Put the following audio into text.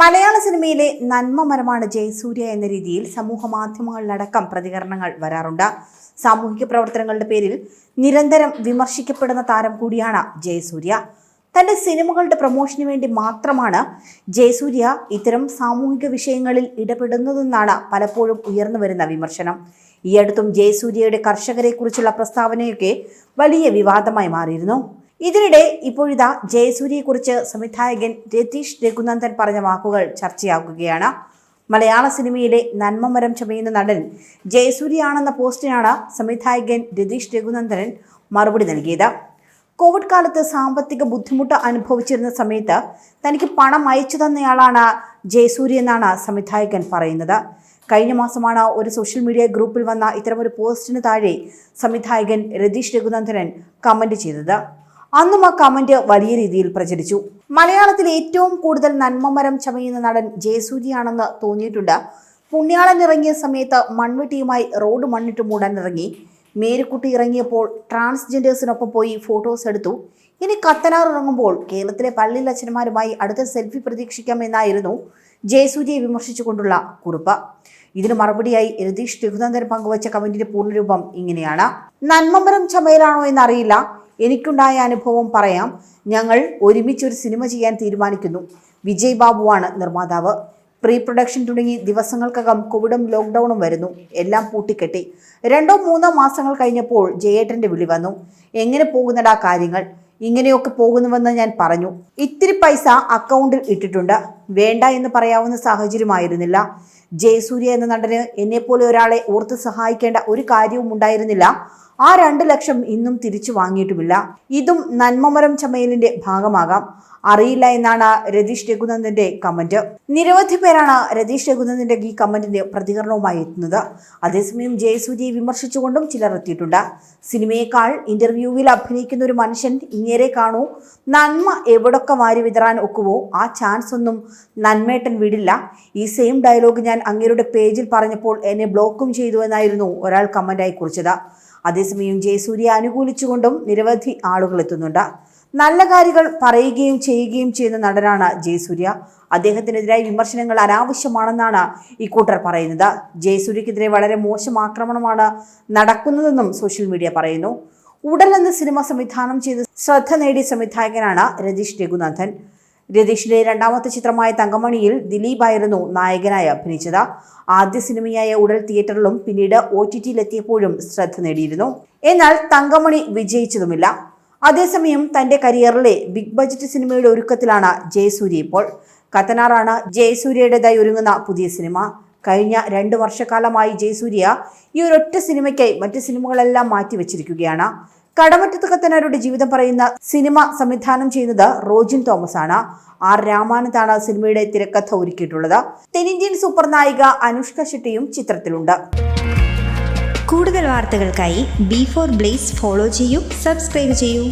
മലയാള സിനിമയിലെ നന്മമരമാണ് ജയസൂര്യ എന്ന രീതിയിൽ സമൂഹ മാധ്യമങ്ങളിലടക്കം പ്രതികരണങ്ങൾ വരാറുണ്ട്. സാമൂഹിക പ്രവർത്തനങ്ങളുടെ പേരിൽ നിരന്തരം വിമർശിക്കപ്പെടുന്ന താരം കൂടിയാണ് ജയസൂര്യ. തന്റെ സിനിമകളുടെ പ്രൊമോഷന് വേണ്ടി മാത്രമാണ് ജയസൂര്യ ഇത്തരം സാമൂഹിക വിഷയങ്ങളിൽ ഇടപെടുന്നതെന്നാണ് പലപ്പോഴും ഉയർന്നു വരുന്ന വിമർശനം. ഈ അടുത്തും ജയസൂര്യയുടെ കർഷകരെക്കുറിച്ചുള്ള പ്രസ്താവനയൊക്കെ വലിയ വിവാദമായി മാറിയിരുന്നു. ഇതിനിടെ ഇപ്പോഴിതാ ജയസൂര്യയെക്കുറിച്ച് സംവിധായകൻ രതീഷ് രഘുനന്ദൻ പറഞ്ഞ വാക്കുകൾ ചർച്ചയാക്കുകയാണ് മലയാള സിനിമയിലെ നന്മമരം ചമയുന്ന നടൻ ജയസൂര്യയാണെന്ന പോസ്റ്റിനാണ് സംവിധായകൻ രതീഷ് രഘുനന്ദനൻ മറുപടി നൽകിയത്. കോവിഡ് കാലത്ത് സാമ്പത്തിക ബുദ്ധിമുട്ട് അനുഭവിച്ചിരുന്ന സമയത്ത് തനിക്ക് പണം അയച്ചു തന്നയാളാണ് ജയസൂര്യ എന്നാണ് സംവിധായകൻ പറയുന്നത്. കഴിഞ്ഞ മാസമാണ് ഒരു സോഷ്യൽ മീഡിയ ഗ്രൂപ്പിൽ വന്ന ഇത്തരമൊരു പോസ്റ്റിന് താഴെ സംവിധായകൻ രതീഷ് രഘുനന്ദനൻ കമന്റ് ചെയ്തത്. അന്നും ആ കമന്റ് വലിയ രീതിയിൽ പ്രചരിച്ചു. മലയാളത്തിൽ ഏറ്റവും കൂടുതൽ നന്മമരം ചമയുന്ന നടൻ ജയസൂര്യയാണെന്ന് തോന്നിയിട്ടുണ്ട്. പുണ്യാളൻ ഇറങ്ങിയ സമയത്ത് മൺവെട്ടിയുമായി റോഡ് മണ്ണിട്ട് മൂടാൻ ഇറങ്ങി. മേരിക്കുട്ടി ഇറങ്ങിയപ്പോൾ ട്രാൻസ്ജെൻഡേഴ്സിനൊപ്പം പോയി ഫോട്ടോസ് എടുത്തു. ഇനി കത്തനാർ ഇറങ്ങുമ്പോൾ കേരളത്തിലെ പള്ളി അച്ഛന്മാരുമായി അടുത്ത സെൽഫി പ്രതീക്ഷിക്കാമെന്നായിരുന്നു ജയസൂര്യയെ വിമർശിച്ചുകൊണ്ടുള്ള കുറിപ്പ്. ഇതിന് മറുപടിയായി രതീഷ് രഘുനന്ദൻ പങ്കുവച്ച കമന്റിന്റെ പൂർണരൂപം ഇങ്ങനെയാണ്. നന്മമരം ചമയലാണോ എന്നറിയില്ല. എനിക്കുണ്ടായ അനുഭവം പറയാം. ഞങ്ങൾ ഒരുമിച്ച് ഒരു സിനിമ ചെയ്യാൻ തീരുമാനിക്കുന്നു. വിജയ് ബാബുവാണ് നിർമ്മാതാവ്. പ്രീ പ്രൊഡക്ഷൻ തുടങ്ങി ദിവസങ്ങൾക്കകം കോവിഡും ലോക്ക്ഡൗണും വരുന്നു. എല്ലാം പൂട്ടിക്കെട്ടി. രണ്ടോ മൂന്നോ മാസങ്ങൾ കഴിഞ്ഞപ്പോൾ ജയേട്ടന്റെ വിളി വന്നു. എങ്ങനെ പോകുന്നടാ കാര്യങ്ങൾ? ഇങ്ങനെയൊക്കെ പോകുന്നുവെന്ന് ഞാൻ പറഞ്ഞു. ഇത്തിരി പൈസ അക്കൗണ്ടിൽ ഇട്ടിട്ടുണ്ട്. വേണ്ട എന്ന് പറയാവുന്ന സാഹചര്യമായിരുന്നില്ല. ജയസൂര്യ എന്ന നടന് എന്നെപ്പോലെ ഒരാളെ ഓർത്ത് സഹായിക്കേണ്ട ഒരു കാര്യവും ഉണ്ടായിരുന്നില്ല ആ രണ്ട് ലക്ഷം ഇന്നും തിരിച്ചു വാങ്ങിയിട്ടുമില്ല. ഇതും നന്മമരം ചമയലിന്റെ ഭാഗമാകാം. അറിയില്ല എന്നാണ് രതീഷ് രഘുനന്ദന്റെ കമന്റ്. നിരവധി പേരാണ് രതീഷ് രഘുനന്ദന്റെ ഈ കമന്റിന്റെ പ്രതികരണവുമായി എത്തുന്നത്. അതേസമയം ജയസൂര്യയെ വിമർശിച്ചുകൊണ്ടും ചിലർ എത്തിയിട്ടുണ്ട്. സിനിമയേക്കാൾ ഇന്റർവ്യൂവിൽ അഭിനയിക്കുന്ന ഒരു മനുഷ്യൻ ഇങ്ങേരെ കാണൂ. നന്മ എവിടൊക്കെ വാരി വിതറാൻ ഒക്കുവോ ആ ചാൻസ് ഒന്നും നന്മേട്ടൻ വിടില്ല. ഈ സെയിം ഡയലോഗ് ഞാൻ അങ്ങേരുടെ പേജിൽ പറഞ്ഞപ്പോൾ എന്നെ ബ്ലോക്കും ചെയ്തു എന്നായിരുന്നു ഒരാൾ കമന്റായി കുറിച്ചത്. അതേസമയം ജയസൂര്യ അനുകൂലിച്ചുകൊണ്ടും നിരവധി ആളുകൾ എത്തുന്നുണ്ട്. നല്ല കാര്യങ്ങൾ പറയുകയും ചെയ്യുകയും ചെയ്യുന്ന നടനാണ് ജയസൂര്യ. അദ്ദേഹത്തിനെതിരായ വിമർശനങ്ങൾ അനാവശ്യമാണെന്നാണ് ഇക്കൂട്ടർ പറയുന്നത്. ജയസൂര്യക്കെതിരെ വളരെ മോശം ആക്രമണമാണ് നടക്കുന്നതെന്നും സോഷ്യൽ മീഡിയ പറയുന്നു. ഉടൽ എന്ന സിനിമ സംവിധാനം ചെയ്ത് ശ്രദ്ധ നേടിയ സംവിധായകനാണ് രതീഷ് രഘുനാഥൻ. രതീഷിന്റെ രണ്ടാമത്തെ ചിത്രമായ തങ്കമണിയിൽ ദിലീപായിരുന്നു നായകനായി അഭിനയിച്ചത്. ആദ്യ സിനിമയായ ഉടൽ തിയേറ്ററിലും പിന്നീട് ഒ ടി ടിയിലെത്തിയപ്പോഴും ശ്രദ്ധ നേടിയിരുന്നു. എന്നാൽ തങ്കമണി വിജയിച്ചതുമില്ല. അതേസമയം തന്റെ കരിയറിലെ ബിഗ് ബജറ്റ് സിനിമയുടെ ഒരുക്കത്തിലാണ് ജയസൂര്യ ഇപ്പോൾ. കത്തനാറാണ് ജയസൂര്യയുടേതായി ഒരുങ്ങുന്ന പുതിയ സിനിമ. കഴിഞ്ഞ രണ്ട് വർഷക്കാലമായി ജയസൂര്യ ഈ ഒരൊറ്റ സിനിമയ്ക്കായി മറ്റ് സിനിമകളെല്ലാം മാറ്റിവെച്ചിരിക്കുകയാണ്. കടമറ്റത്ത് കത്തനാരുടെ ജീവിതം പറയുന്ന സിനിമ സംവിധാനം ചെയ്യുന്നത് റോജിൻ തോമസ് ആണ് ആർ രാമാനന്ദാണ് സിനിമയുടെ തിരക്കഥ ഒരുക്കിയിട്ടുള്ളത്. തെന്നിന്ത്യൻ സൂപ്പർ നായിക അനുഷ്ക ഷെട്ടിയും ചിത്രത്തിലുണ്ട്. കൂടുതൽ വാർത്തകൾക്കായി ബി ഫോർ ബ്ലേസ് ഫോളോ ചെയ്യൂ സബ്സ്ക്രൈബ് ചെയ്യൂ.